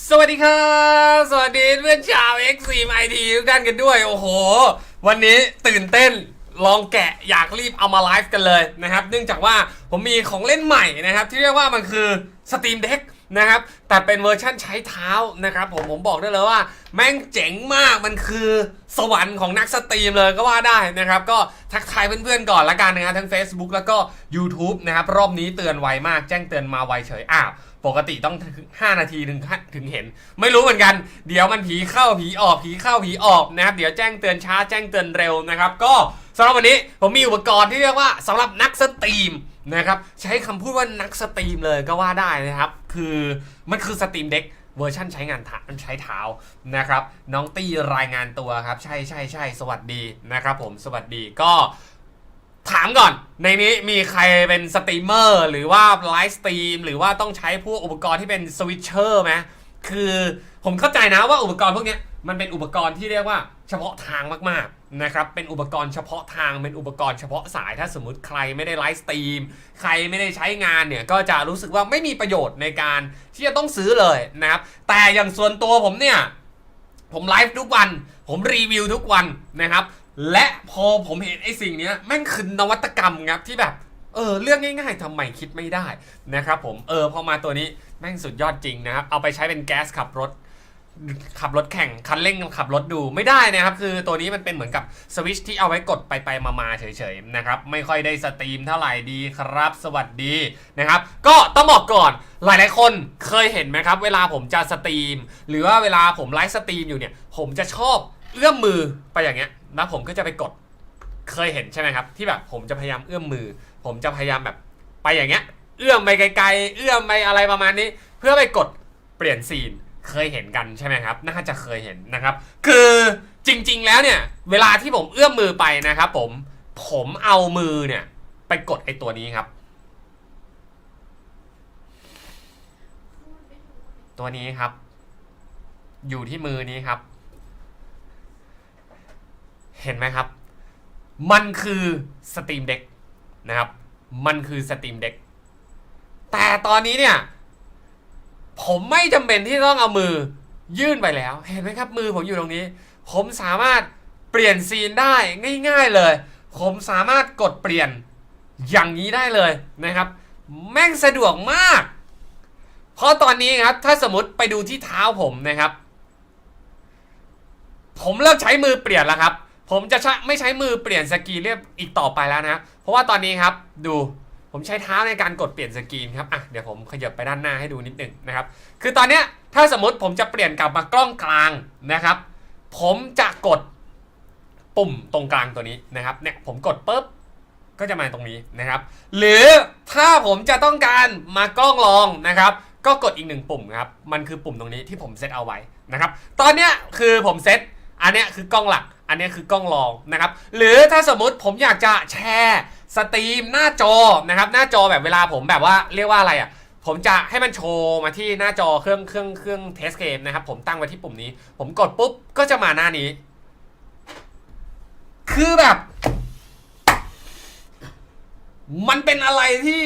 สวัสดีครับ สวัสดีเพื่อนชาว x 4 IT ทุกท่านกันด้วย โอ้โห วันนี้ตื่นเต้นลองแกะอยากรีบเอามาไลฟ์กันเลยนะครับ เนื่องจากว่าผมมีของเล่นใหม่นะครับ ที่เรียกว่ามันคือ Steam Deck นะครับ แต่เป็นเวอร์ชั่นใช้เท้านะครับผมผมบอกได้เลยว่า แม่งเจ๋งมากมันคือสวรรค์ของนักสตรีมเลยก็ว่าได้นะครับ ก็ทักทายเพื่อนๆก่อนละกันนะครับทั้ง Facebook แล้วก็ YouTube นะครับ รอบนี้เตือนไวมากแจ้งเตือนมาไวเฉยอ้าว ปกติต้องถึง5 นาทีถึงถึงเห็น ไม่รู้เหมือนกัน เดี๋ยวมันผีเข้าผีออกผีเข้าผีออกนะครับ เดี๋ยวแจ้งเตือนช้าแจ้งเตือนเร็วนะครับ ก็สำหรับวันนี้ผมมีอุปกรณ์ที่เรียกว่าสำหรับนักสตรีมนะครับใช้คำพูดว่านักสตรีมเลยก็ว่าได้นะครับ คือมันคือสตรีมเด็กเวอร์ชันใช้งานใช้เท้านะครับ น้องตี้รายงานตัวครับ ใช่ใช่ใช่สวัสดีนะครับผมสวัสดีก็ ถามก่อน ในนี้มีใครเป็นสตรีมเมอร์ หรือว่าไลฟ์สตรีม หรือว่าต้องใช้พวกอุปกรณ์ที่เป็นสวิตเชอร์ไหมคือผมเข้าใจนะว่าอุปกรณ์พวกนี้มันเป็นอุปกรณ์ที่เรียกว่าเฉพาะทางมากๆนะครับ เป็นอุปกรณ์เฉพาะทาง เป็นอุปกรณ์เฉพาะสาย ถ้าสมมติใครไม่ได้ไลฟ์สตรีม ใครไม่ได้ใช้งานเนี่ย ก็จะรู้สึกว่าไม่มีประโยชน์ในการที่จะต้องซื้อเลยนะครับ แต่อย่างส่วนตัวผมเนี่ย ผมไลฟ์ทุกวัน ผมรีวิวทุกวันนะครับ และพอผมเห็นไอ้สิ่งนี้แม่งคือนวัตกรรมครับที่แบบ เออเรื่องง่ายๆทำไมคิดไม่ได้นะครับผมเออพอมาตัวนี้แม่งสุดยอดจริงนะครับ เอาไปใช้เป็นแก๊สขับรถขับรถแข่งคันเร่งขับรถดูไม่ได้นะครับ คือตัวนี้มันเป็นเหมือนกับสวิชที่เอาไว้กดไปไปมามาๆเฉยๆนะครับ ไม่ค่อยได้สตรีมเท่าไหร่ดีครับ สวัสดีนะครับ ก็ต้องบอกก่อนหลายๆคนเคยเห็นไหมครับ เวลาผมจะสตรีม หรือว่าเวลาผมไลฟ์สตรีมอยู่เนี่ย ผมจะชอบเอื้อมมือไปอย่างเงี้ย แล้วผมก็จะไปกดเคยเห็นใช่ไหมครับ ที่แบบผมจะพยายามเอื้อมมือ ผมจะพยายามแบบไปอย่างเงี้ย เอื้อมไปไกลๆ เอื้อมไปอะไรประมาณนี้ เพื่อไปกดเปลี่ยนซีนเคยเห็นกันใช่ไหมครับ น่าจะเคยเห็นนะครับ คือจริง ๆ แล้วเนี่ย เวลาที่ผมเอื้อมมือไปนะครับผมผมเอามือเนี่ย ไปกดไอ้ตัวนี้ครับ ตัวนี้ครับ อยู่ที่มือนี้ครับ เห็นไหมครับ มันคือสตรีมเด็กนะครับ มันคือสตรีมเด็กแต่ตอนนี้เนี่ย ผมไม่จำเป็นที่ต้องเอามือยื่นไปแล้ว เห็นไหมครับ มือผมอยู่ตรงนี้ ผมสามารถเปลี่ยนซีนได้ง่าย ๆเลย ผมสามารถกดเปลี่ยนอย่างนี้ได้เลยนะครับ แม่งสะดวกมาก เพราะตอนนี้ครับ ถ้าสมมติไปดูที่เท้าผมนะครับ ผมเลิกใช้มือเปลี่ยนแล้วครับ ผมจะช้ไม่ใช้มือเปลี่ยนสกรีนเรียบอีกต่อไปแล้วนะเพราะว่าตอนนี้ครับดูผมใช้เท้าในการกดเปลี่ยนสกรีนครับอะเดี๋ยวผมขยับไปด้านหน้าให้ดูนิดหนึ่งนะครับ คือตอนเนี้ยถ้าสมมติผมจะเปลี่ยนกลับมากล้องกลางนะครับ ผมจะกดปุ่มตรงกลางตัวนี้นะครับ เนี่ยผมกดปุ๊บก็จะมาตรงนี้นะครับ หรือถ้าผมจะต้องการมากล้องรองนะครับ ก็กดอีกหนึ่งปุ่มครับ มันคือปุ่มตรงนี้ที่ผมเซตเอาไว้นะครับ ตอนเนี้ยคือผมเซตอันเนี้ยคือกล้องหลัก อันนี้คือกล้องรองนะครับ หรือถ้าสมมติผมอยากจะแชร์สตรีมหน้าจอนะครับ หน้าจอแบบเวลาผมแบบว่าเรียกว่าอะไรอะผมจะให้มันโชว์มาที่หน้าจอเครื่องเครื่องเครื่องเทสเกมนะครับ ผมตั้งไว้ที่ปุ่มนี้ ผมกดปุ๊บก็จะมาหน้านี้ คือแบบ มันเป็นอะไรที่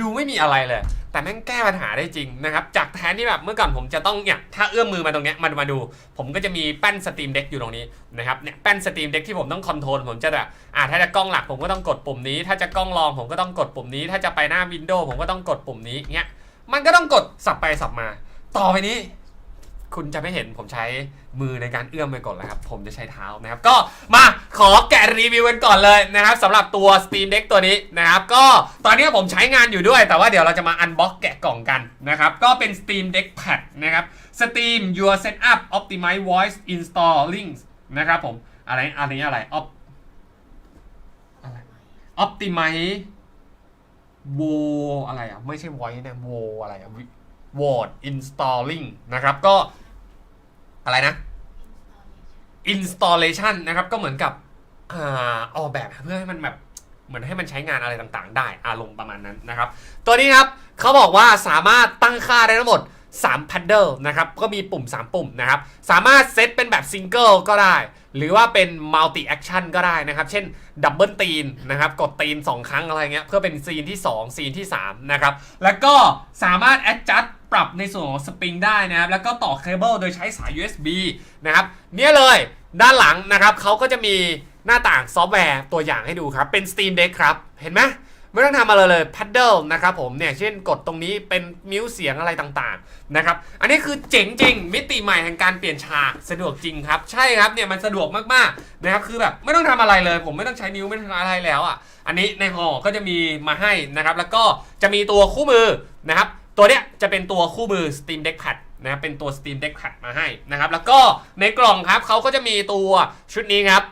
ดูไม่มีอะไรเลย แต่แม่งแก้ปัญหาได้จริงนะครับ จากแทนที่แบบเมื่อก่อนผมจะต้องเนี่ยถ้าเอื้อมมือมาตรงเนี้ยมันมาดู ผมก็จะมีแป้นสตรีมเด็กอยู่ตรงนี้นะครับเนี่ยแป้นสตรีมเด็กที่ผมต้องคอนโทรลผมจะแบบอ่าถ้าจะกล้องหลักผมก็ต้องกดปุ่มนี้ ถ้าจะกล้องรองผมก็ต้องกดปุ่มนี้ ถ้าจะไปหน้าวินโดว์ผมก็ต้องกดปุ่มนี้เงี้ยมันก็ต้องกดสับไปสับมา ต่อไปนี้ คุณจะไม่เห็นผมใช้มือในการเอื้อมไปก่อนแล้วครับ ผมจะใช้เท้านะครับ ก็มาขอแกะรีวิวกันก่อนเลยนะครับสำหรับตัว Steam Deck ตัวนี้นะครับ ก็ตอนนี้ผมใช้งานอยู่ด้วย แต่ว่าเดี๋ยวเราจะมาอันบ็อกแกะกล่องกันนะครับ ก็เป็น Steam Deck Pad นะครับ Steam Your Setup Optimize Voice Installing นะครับผมอะไรอะไรอะไร Op อะไร Optimize Vo อะไรอะ ไม่ใช่ Voice นะ Vo อะไรอะ Word Installing นะครับ ก็อะไรนะ Installation นะครับ ก็เหมือนกับออกแบบเพื่อให้มันแบบเหมือนให้มันใช้งานอะไรต่างๆ ได้อารมณ์ประมาณนั้นนะครับ ตัวนี้ครับเขาบอกว่าสามารถตั้งค่าได้ทั้งหมด3 paddle นะครับ ก็มีปุ่ม 3 ปุ่มนะครับ สามารถเซตเป็นแบบซิงเกิลก็ได้ หรือว่าเป็น multi action ก็ได้นะครับ เช่นดับเบิลตีนนะครับ กดตีน 2 ครั้งอะไรเงี้ย เพื่อเป็นซีนที่ 2 ซีนที่ 3 นะครับ แล้วก็สามารถ adjust ปรับในส่วนของสปริงได้นะครับ แล้วก็ต่อเคเบิลโดยใช้สาย USB นะครับ เนี่ยเลยด้านหลังนะครับเขาก็จะมีหน้าต่างซอฟต์แวร์ตัวอย่างให้ดูครับ เป็น Steam Deck ครับ เห็นไหมไม่ต้องทำอะไรเลย paddle นะครับผมเนี่ย เช่นกดตรงนี้เป็นมิวเสียงอะไรต่างๆนะครับ อันนี้คือเจ๋งจริง มิติใหม่แห่งการเปลี่ยนฉากสะดวกจริงครับ ใช่ครับเนี่ยมันสะดวกมากๆนะครับคือแบบไม่ต้องทำอะไรเลย ผมไม่ต้องใช้นิ้วไม่ต้องทำอะไรแล้วอะ อันนี้ในห่อก็จะมีมาให้นะครับ แล้วก็จะมีตัวคู่มือนะครับ ตัวเนี้ยจะเป็นตัวคู่มือ Steam Deck Pad นะครับเป็นตัว Steam Deck Pad มาให้นะครับ แล้วก็ในกล่องครับเขาก็จะมีตัวชุดนี้ครับ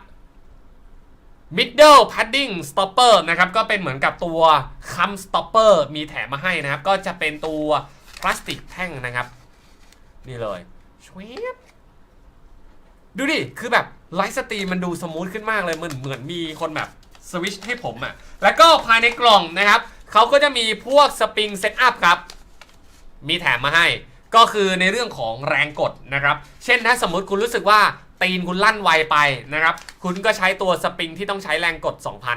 Middle Padding Stopper นะครับ ก็เป็นเหมือนกับตัวคัม Stopper มีแถมมาให้นะครับ ก็จะเป็นตัวพลาสติกแท่งนะครับ นี่เลยชวบดูดิ คือแบบไลฟ์สตรีมมันดูสมูทขึ้นมากเลย เหมือนเหมือนมีคนแบบสวิชให้ผมอะ่ะ แล้วก็ภายในกล่องนะครับ เขาก็จะมีพวกสปริงเซตอัพครับ มีแถมมาให้ ก็คือในเรื่องของแรงกดนะครับ เช่นถ้าสมมติคุณรู้สึกว่าตีนคุณลั่นไวไปนะครับ คุณก็ใช้ตัวสปริงที่ต้องใช้แรงกด 2,000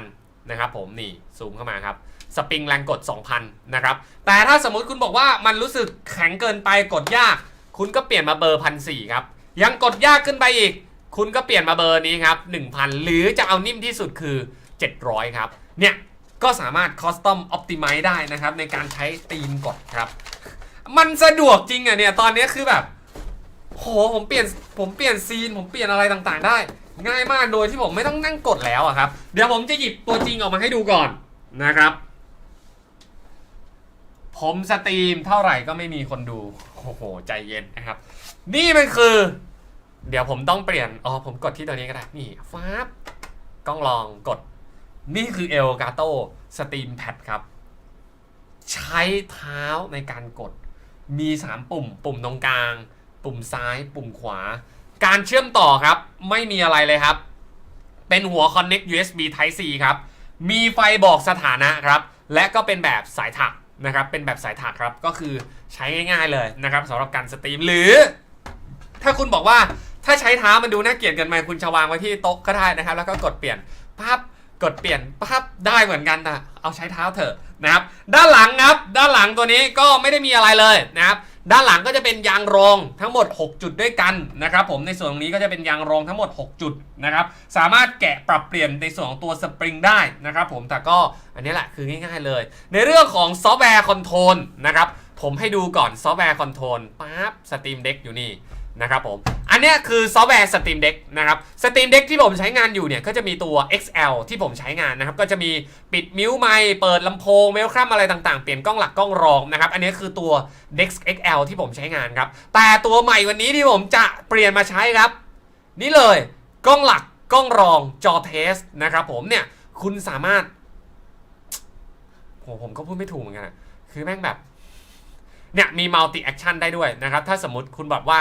นะครับผมนี่ซูมเข้ามาครับสปริงแรงกด 2,000 นะครับ แต่ถ้าสมมติคุณบอกว่ามันรู้สึกแข็งเกินไปกดยาก คุณก็เปลี่ยนมาเบอร์พันสครับ ยังกดยากขึ้นไปอีก คุณก็เปลี่ยนมาเบอร์นี้ครับ 1,000 หรือจะเอานิ่มที่สุดคือ 700 ครับ เนี่ย ก็สามารถคอสตอมอ p ติ i z e ได้นะครับ ในการใช้ตีนกดครับ มันสะดวกจริงอะเนี่ย ตอนนี้คือแบบ โห ผมเปลี่ยน ผมเปลี่ยนซีน ผมเปลี่ยนอะไรต่างๆ ได้ ง่ายมากโดยที่ผมไม่ต้องนั่งกดแล้วอะครับ เดี๋ยวผมจะหยิบตัวจริงออกมาให้ดูก่อนนะครับ ผมสตรีมเท่าไหร่ก็ไม่มีคนดู โอ้โห ใจเย็นนะครับ นี่มันคือ เดี๋ยวผมต้องเปลี่ยน อ๋อ ผมกดที่ตัวนี้ก็ได้ นี่ฟ้าบกล้องลองกด นี่คือเอลกาโตสตรีมแพดครับ ใช้เท้าในการกด มี 3 ปุ่ม ปุ่มตรงกลาง ปุ่มซ้าย ปุ่มขวา การเชื่อมต่อครับ ไม่มีอะไรเลยครับ เป็นหัว Connect USB Type C ครับ มีไฟบอกสถานะครับ และก็เป็นแบบสายถักนะครับ เป็นแบบสายถักครับ ก็คือใช้ง่าย ๆเลยนะครับสำหรับการสตรีม หรือ ถ้าคุณบอกว่าถ้าใช้เท้ามันดูน่าเกลียดกันไหมคุณจะวางไว้ที่โต๊ะก็ได้นะครับ แล้วก็กดเปลี่ยนปั๊บ กดเปลี่ยนปั๊บได้เหมือนกันแต่เอาใช้เท้าเถอะนะครับ ด้านหลังครับ ด้านหลังตัวนี้ก็ไม่ได้มีอะไรเลยนะครับ ด้านหลังก็จะเป็นยางรองทั้งหมด 6 จุดด้วยกันนะครับ ผมในส่วนตรงนี้ก็จะเป็นยางรองทั้งหมด 6 จุดนะครับ สามารถแกะปรับเปลี่ยนในส่วนของตัวสปริงได้นะครับ ผมแต่ก็อันนี้แหละคือง่ายๆเลย ในเรื่องของซอฟต์แวร์คอนโทรลนะครับผมให้ดูก่อนซอฟต์แวร์คอนโทรลปั๊บสตรีมเด็กอยู่นี่นะครับผม อันนี้คือซอฟต์แวร์ Steam Deck นะครับ Steam Deck ที่ผมใช้งานอยู่เนี่ย ก็จะมีตัว XL ที่ผมใช้งานนะครับ ก็จะมีปิดมิวไมค์เปิดลำโพงเวลคัมอะไรต่างๆ เปลี่ยนกล้องหลักกล้องรองนะครับ อันนี้คือตัว Dex XL ที่ผมใช้งานครับ แต่ตัวใหม่วันนี้ที่ผมจะเปลี่ยนมาใช้ครับ นี่เลยกล้องหลักกล้องรองจอเทสนะครับผมเนี่ยคุณสามารถผมก็พูดไม่ถูกเหมือนกันคือแม่งแบบเนี่ยมี multi action ได้ด้วยนะครับ ถ้าสมมติคุณแบอกว่า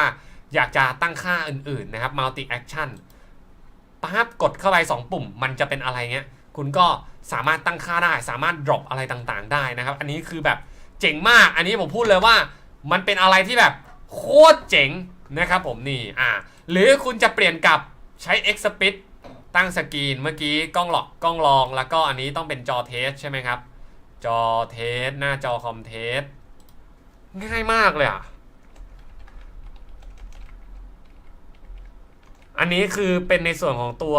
อยากจะตั้งค่าอื่นๆนะครับ multi action ปั๊บกดเข้าไป 2 ปุ่ม มันจะเป็นอะไรเงี้ย คุณก็สามารถตั้งค่าได้ สามารถ drop อะไรต่างๆ ได้นะครับ อันนี้คือแบบเจ๋งมาก อันนี้ผมพูดเลยว่า มันเป็นอะไรที่แบบโคตรเจ๋งนะครับผมนี่ อ่า หรือคุณจะเปลี่ยนกับใช้ X Speed ตั้งสกรีนเมื่อกี้กล้องหลอกกล้องรอง แล้วก็อันนี้ต้องเป็นจอเทสใช่ไหมครับ จอเทสหน้าจอคอมเทสง่ายมากเลยอะ อันนี้คือเป็นในส่วนของตัว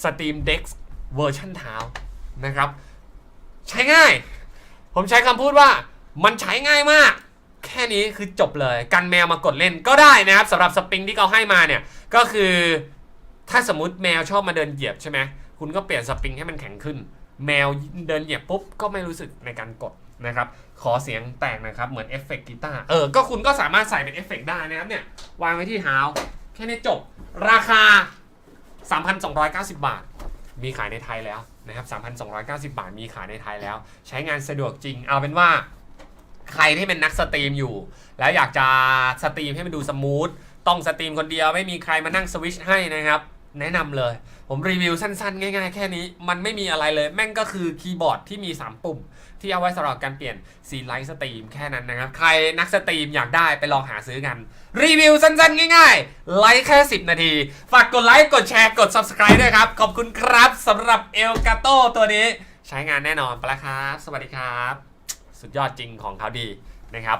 Steam Deck เวอร์ชันเท้านะครับ ใช้ง่าย ผมใช้คำพูดว่ามันใช้ง่ายมาก แค่นี้คือจบเลย กันแมวมากดเล่นก็ได้นะครับสำหรับสปริงที่เขาให้มาเนี่ย ก็คือถ้าสมมติแมวชอบมาเดินเหยียบใช่ไหมคุณก็เปลี่ยนสปริงให้มันแข็งขึ้น แมวเดินเหยียบปุ๊บ ก็ไม่รู้สึกในการกดนะครับ ขอเสียงแตกนะครับ เหมือนเอฟเฟกต์กีตาร์เออ ก็คุณก็สามารถใส่เป็นเอฟเฟกต์ได้นะครับเนี่ย วางไว้ที่เท้าแค่นี้จบ ราคา 3,290 บาท มีขายในไทยแล้วนะครับ 3,290 บาทมีขายในไทยแล้ว ใช้งานสะดวกจริง เอาเป็นว่า ใครที่เป็นนักสตรีมอยู่ แล้วอยากจะสตรีมให้มันดูสมูท ต้องสตรีมคนเดียวไม่มีใครมานั่งสวิช์ให้นะครับ แนะนำเลย ผมรีวิวสั้นๆ ง่ายๆ แค่นี้ มันไม่มีอะไรเลย แม่งก็คือคีย์บอร์ดที่มี 3 ปุ่ม ที่เอาไว้สำหรับการเปลี่ยนซีไลท์สตรีมแค่นั้นนะครับ ใครนักสตรีมอยากได้ไปลองหาซื้อกัน รีวิวสั้นๆ ง่ายๆ ไลค์แค่ 10 นาที ฝากกดไลค์ กดแชร์ กด subscribe ด้วยครับ ขอบคุณครับสำหรับเอลกาโตตัวนี้ ใช้งานแน่นอนไปแล้วครับ สวัสดีครับ สุดยอดจริงของเขาดีนะครับ